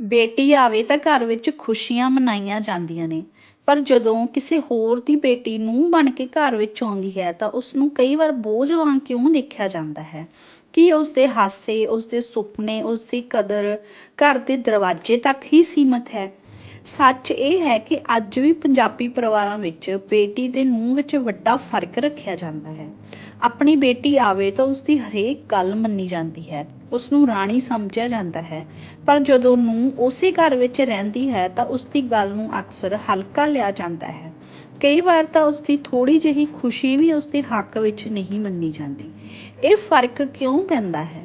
ਬੇਟੀ ਆਵੇ ਤਾਂ ਘਰ ਵਿੱਚ ਖੁਸ਼ੀਆਂ ਮਨਾਈਆਂ ਜਾਂਦੀਆਂ ਨੇ। ਪਰ ਜਦੋਂ ਕਿਸੇ ਹੋਰ ਦੀ ਬੇਟੀ ਨੂੰਹ ਬਣ ਕੇ ਘਰ ਵਿੱਚ ਆਉਂਦੀ ਹੈ ਤਾਂ ਉਸ ਨੂੰ ਕਈ ਵਾਰ ਬੋਝ ਵਾਂਗ ਕਿਉਂ ਦੇਖਿਆ ਜਾਂਦਾ ਹੈ? ਕੀ ਉਸ ਦੇ ਹਾਸੇ ਉਸ ਦੇ ਸੁਪਨੇ ਉਸ ਦੀ ਕਦਰ ਘਰ ਦੇ ਦਰਵਾਜ਼ੇ ਤੱਕ ਹੀ ਸੀਮਤ ਹੈ? ਸੱਚ ਇਹ ਹੈ ਕਿ ਅੱਜ ਵੀ ਪੰਜਾਬੀ ਪਰਿਵਾਰਾਂ ਵਿੱਚ ਬੇਟੀ ਦੇ ਨੂੰਹ ਵਿੱਚ ਵੱਡਾ ਫ਼ਰਕ ਰੱਖਿਆ ਜਾਂਦਾ ਹੈ। ਆਪਣੀ ਬੇਟੀ ਆਵੇ ਤਾਂ ਉਸ ਦੀ ਹਰੇਕ ਗੱਲ ਮੰਨੀ ਜਾਂਦੀ ਹੈ। ਉਸ ਨੂੰ ਰਾਣੀ ਸਮਝਿਆ ਜਾਂਦਾ ਹੈ। ਪਰ ਜਦੋਂ ਨੂੰ ਉਸੇ ਘਰ ਵਿੱਚ ਰਹਿੰਦੀ ਹੈ ਤਾਂ ਉਸ ਦੀ ਗੱਲ ਨੂੰ ਅਕਸਰ ਹਲਕਾ ਲਿਆ ਜਾਂਦਾ ਹੈ। ਕਈ ਵਾਰ ਤਾਂ ਉਸ ਦੀ ਥੋੜੀ ਜਿਹੀ ਖੁਸ਼ੀ ਵੀ ਉਸ ਦੇ ਹੱਕ ਵਿੱਚ ਨਹੀਂ ਮੰਨੀ ਜਾਂਦੀ। ਇਹ ਫ਼ਰਕ ਕਿਉਂ ਪੈਂਦਾ ਹੈ?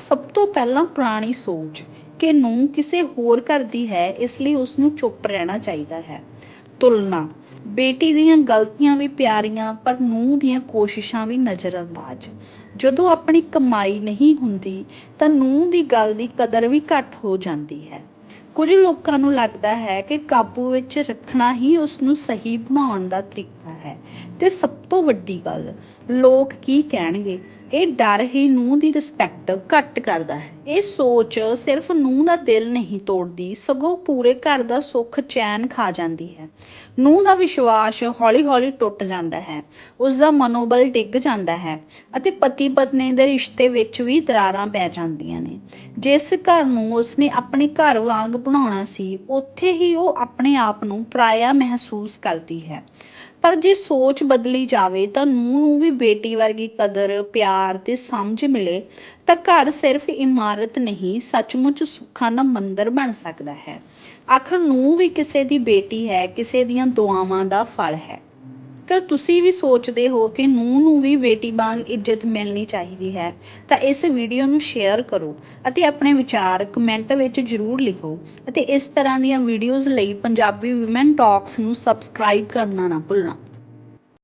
ਸਭ ਤੋਂ ਪਹਿਲਾਂ ਪੁਰਾਣੀ ਸੋਚ ਕਿ ਨੂੰ ਕਿਸੇ ਹੋਰ ਘਰ ਦੀ ਹੈ ਇਸ ਲਈ ਉਸ ਨੂੰ ਚੁੱਪ ਰਹਿਣਾ ਚਾਹੀਦਾ ਹੈ। ਤੁਲਨਾ। ਬੇਟੀ ਦੀਆਂ ਗਲਤੀਆਂ ਵੀ ਪਿਆਰੀਆਂ, ਪਰ ਨੂੰਹ ਦੀਆਂ ਕੋਸ਼ਿਸ਼ਾਂ ਵੀ ਨਜ਼ਰਅੰਦਾਜ਼। ਜਦੋਂ ਆਪਣੀ ਕਮਾਈ ਨਹੀਂ ਹੁੰਦੀ, ਤਾਂ ਨੂੰਹ ਦੀ ਗੱਲ ਦੀ ਕਦਰ ਵੀ ਘੱਟ ਹੋ ਜਾਂਦੀ ਹੈ। ਕੁਝ ਲੋਕਾਂ ਨੂੰ ਲੱਗਦਾ ਹੈ ਕਿ ਕਾਬੂ ਵਿੱਚ ਰੱਖਣਾ ਹੀ ਉਸ ਨੂੰ ਸਹੀ ਬਣਾਉਣ ਦਾ ਤਰੀਕਾ ਹੈ। ਤੇ ਸਭ ਤੋਂ ਵੱਡੀ ਗੱਲ, ਲੋਕ ਕੀ ਕਹਿਣਗੇ? ਇਹ ਡਰ ਹੀ ਨੂੰਹ ਦੀ ਰਿਸਪੈਕਟ ਘੱਟ ਕਰਦਾ ਹੈ। ਇਹ ਸੋਚ ਸਿਰਫ ਨੂੰਹ ਦਾ ਦਿਲ ਨਹੀਂ ਤੋੜਦੀ, ਸਗੋਂ ਪੂਰੇ ਘਰ ਦਾ ਸੁੱਖ ਚੈਨ ਖਾ ਜਾਂਦੀ ਹੈ। ਨੂੰਹ ਦਾ ਵਿਸ਼ਵਾਸ ਹੌਲੀ-ਹੌਲੀ ਟੁੱਟ ਜਾਂਦਾ ਹੈ ਉਸ ਦਾ ਮਨੋਬਲ ਡਿੱਗ ਜਾਂਦਾ ਹੈ ਅਤੇ ਪਤੀ ਪਤਨੀ ਦੇ ਰਿਸ਼ਤੇ ਵਿੱਚ ਵੀ ਦਰਾਰਾਂ ਪੈ ਜਾਂਦੀਆਂ ਨੇ। ਜਿਸ ਘਰ ਨੂੰ ਉਸਨੇ ਆਪਣੇ ਘਰ ਵਾਂਗ ਬਣਾਉਣਾ ਸੀ, ਉੱਥੇ ਹੀ ਉਹ ਆਪਣੇ ਆਪ ਨੂੰ ਪਰਾਇਆ ਮਹਿਸੂਸ ਕਰਦੀ ਹੈ। ਪਰ ਜੇ ਸੋਚ ਬਦਲੀ ਜਾਵੇ ਤਾਂ ਨੂੰਹ ਨੂੰ ਵੀ ਬੇਟੀ ਵਰਗੀ ਕਦਰ, ਪਿਆਰ ਤੇ ਸਮਝ ਮਿਲੇ ਤਾਂ ਘਰ ਸਿਰਫ ਇਮਾਰਤ ਨਹੀਂ, ਸੱਚਮੁੱਚ ਸੁੱਖਾਂ ਦਾ ਮੰਦਰ ਬਣ ਸਕਦਾ ਹੈ। ਆਖਰ ਨੂੰਹ ਵੀ ਕਿਸੇ ਦੀ ਬੇਟੀ ਹੈ, ਕਿਸੇ ਦੀਆਂ ਦੁਆਵਾਂ ਦਾ ਫਲ ਹੈ। ਕਰ ਤੁਸੀਂ ਵੀ ਸੋਚਦੇ ਹੋ ਕਿ ਨੂੰਹ ਨੂੰ ਵੀ ਬੇਟੀ ਵਾਂਗ ਇੱਜ਼ਤ ਮਿਲਣੀ ਚਾਹੀਦੀ ਹੈ, ਤਾਂ ਇਸ ਵੀਡੀਓ ਨੂੰ ਸ਼ੇਅਰ ਕਰੋ ਅਤੇ ਆਪਣੇ ਵਿਚਾਰ ਕਮੈਂਟ ਵਿੱਚ ਜ਼ਰੂਰ ਲਿਖੋ ਅਤੇ ਇਸ ਤਰ੍ਹਾਂ ਦੀਆਂ ਵੀਡੀਓਜ਼ ਲਈ ਪੰਜਾਬੀ ਔਮਨ ਟਾਕਸ ਨੂੰ ਸਬਸਕ੍ਰਾਈਬ ਕਰਨਾ ਨਾ ਭੁੱਲਣਾ।